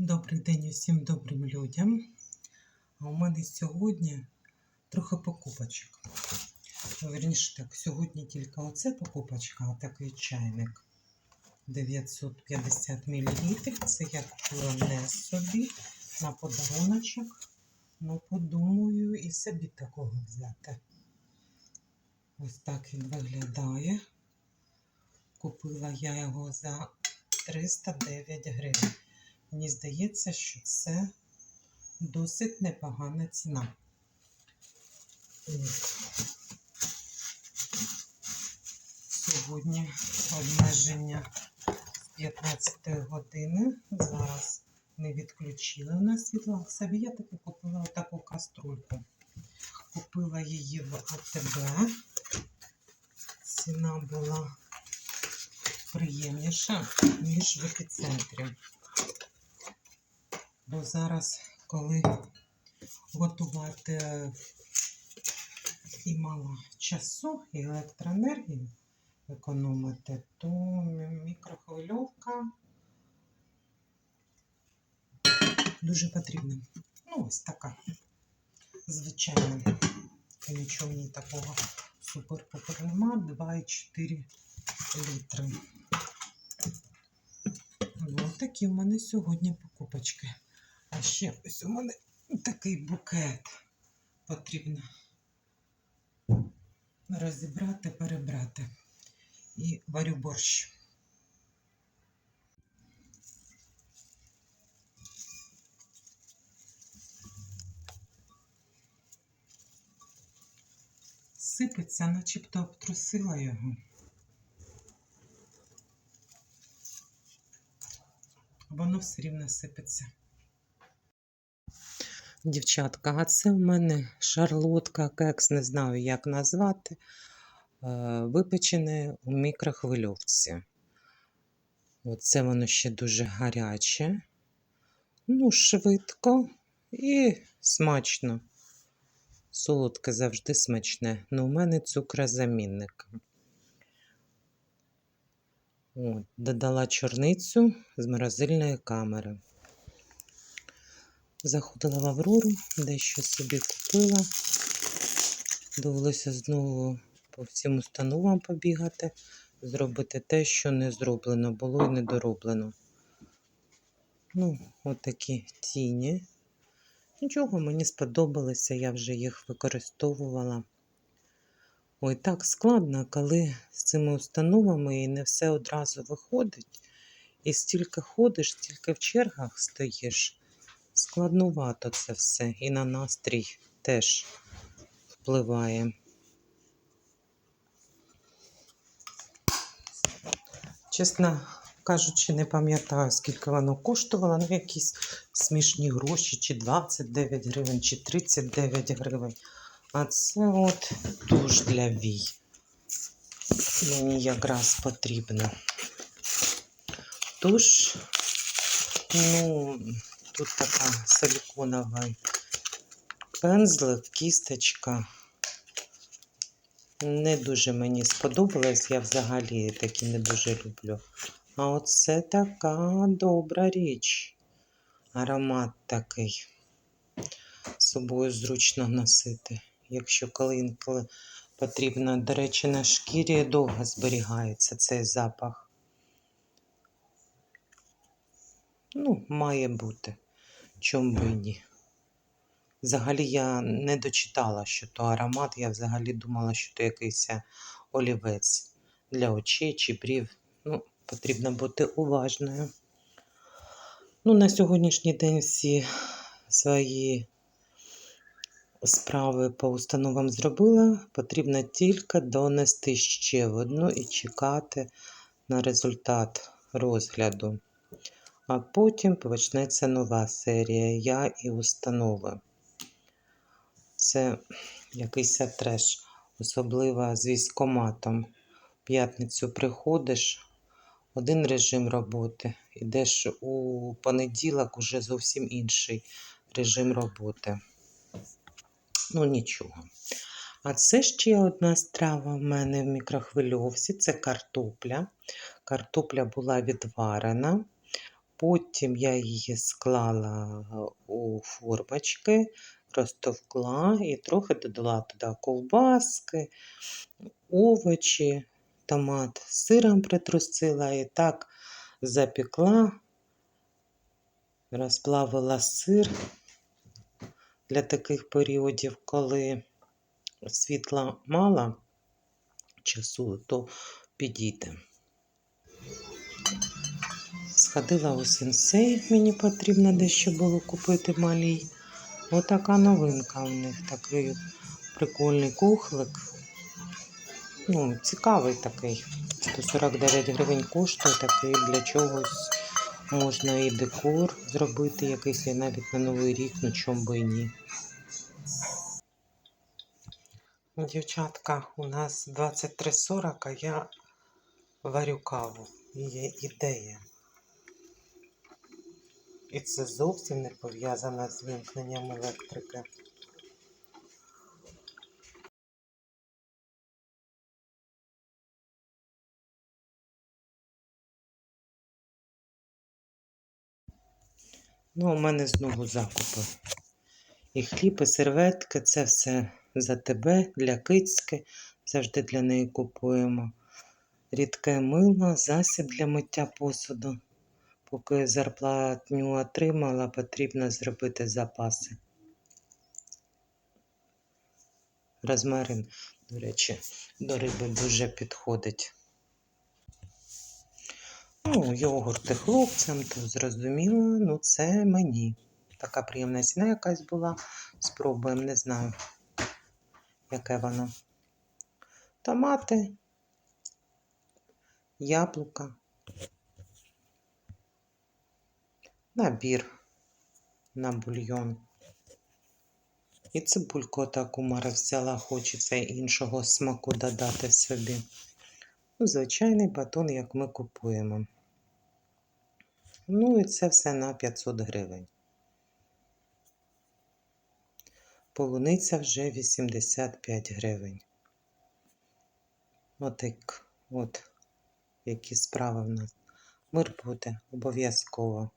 Добрий день усім добрим людям. А у мене сьогодні трохи покупочок. Вірніше так, сьогодні тільки оце покупочка, отакий чайник 950 мл. Це я купила не собі на подаруночок. Ну, подумаю, і собі такого взяти. Ось так він виглядає. Купила я його за 309 гривень. Мені здається, що це досить непогана ціна. Сьогодні обмеження з 15 години. Зараз не відключили у нас світло. Собі я таки купила таку каструльку. Купила її в АТБ. Ціна була приємніша, ніж в епіцентрі. Бо зараз, коли готувати і мало часу, і електроенергії економити, то мікрохвильовка дуже потрібна. Ну, ось така. Звичайно, нічого мені такого супер-пупер нема. 2,4 літри. Ось такі в мене сьогодні покупочки. А ще ось у мене такий букет потрібно розібрати, перебрати. І варю борщ. Сипеться, начебто обтрусила його. Воно все рівно сипеться. Дівчатка, а це в мене шарлотка, кекс, не знаю, як назвати, е, випечене у мікрохвильовці. Оце воно ще дуже гаряче, ну, швидко і смачно. Солодке завжди смачне, але у мене цукрозамінник. От, додала чорницю з морозильної камери. Заходила в Аврору, дещо собі купила. Довелося знову по всім установам побігати, зробити те, що не зроблено, було і недороблено. Ну, отакі тіні. Нічого мені сподобалося, я вже їх використовувала. Ой, так складно, коли з цими установами і не все одразу виходить. І стільки ходиш, стільки в чергах стоїш. Складнувато це все. І на настрій теж впливає. Чесно кажучи, не пам'ятаю, скільки воно коштувало. Ну, якісь смішні гроші, чи 29 гривень, чи 39 гривень. А це от туш для вій. Мені якраз потрібно. Туш, ну, тут така силиконова пензлик, кісточка. Не дуже мені сподобалось, я взагалі такі не дуже люблю. А оце така добра річ. Аромат такий. З собою зручно носити. Якщо коли інколи потрібно, до речі, на шкірі довго зберігається цей запах. Ну, має бути. Чом би ні. Взагалі я не дочитала, що то аромат. Я взагалі думала, що то якийсь олівець для очей чи брів. Ну, потрібно бути уважною. Ну, на сьогоднішній день всі свої справи по установам зробила. Потрібно тільки донести ще одну і чекати на результат розгляду. А потім почнеться нова серія Я і установи. Це якийсь треш, особливо з військоматом. В п'ятницю приходиш, один режим роботи, йдеш у понеділок уже зовсім інший режим роботи. Ну, нічого. А це ще одна страва в мене в мікрохвильовці це картопля. Картопля була відварена, Потім я її склала у формочки, розтовкла і трохи додала туди ковбаски, овочі, томат сиром притрусила і так запекла, розплавила сир для таких періодів, коли світла мало часу, то підійде. Сходила у сенсей, мені потрібно дещо було купити малій. Отака новинка у них такий прикольний кухлик. Ну, цікавий такий. 149 гривень коштує такий для чогось. Можна і декор зробити якийсь і навіть на Новий рік, ну чому би і ні. Дівчатка, у нас 23.40, а я варю каву. Є ідея. І це зовсім не пов'язано з вимкненням електрики. Ну, у мене знову закупи. І хліб, і серветки це все за тебе, для кицьки. Завжди для неї купуємо. Рідке мило, засіб для миття посуду. Поки зарплатню отримала, потрібно зробити запаси. Розмарин, до речі, до риби дуже підходить. Ну, йогурти хлопцям, то зрозуміло, ну це мені. Така приємна ціна якась була. Спробуємо, не знаю, яке воно. Томати, яблука, набір на бульйон. І цибульку таку Мара взяла, хочеться іншого смаку додати собі. Ну, звичайний батон, як ми купуємо. Ну і це все на 500 гривень. Полуниця вже 85 гривень. От от, які справи в нас. Мир буде обов'язково.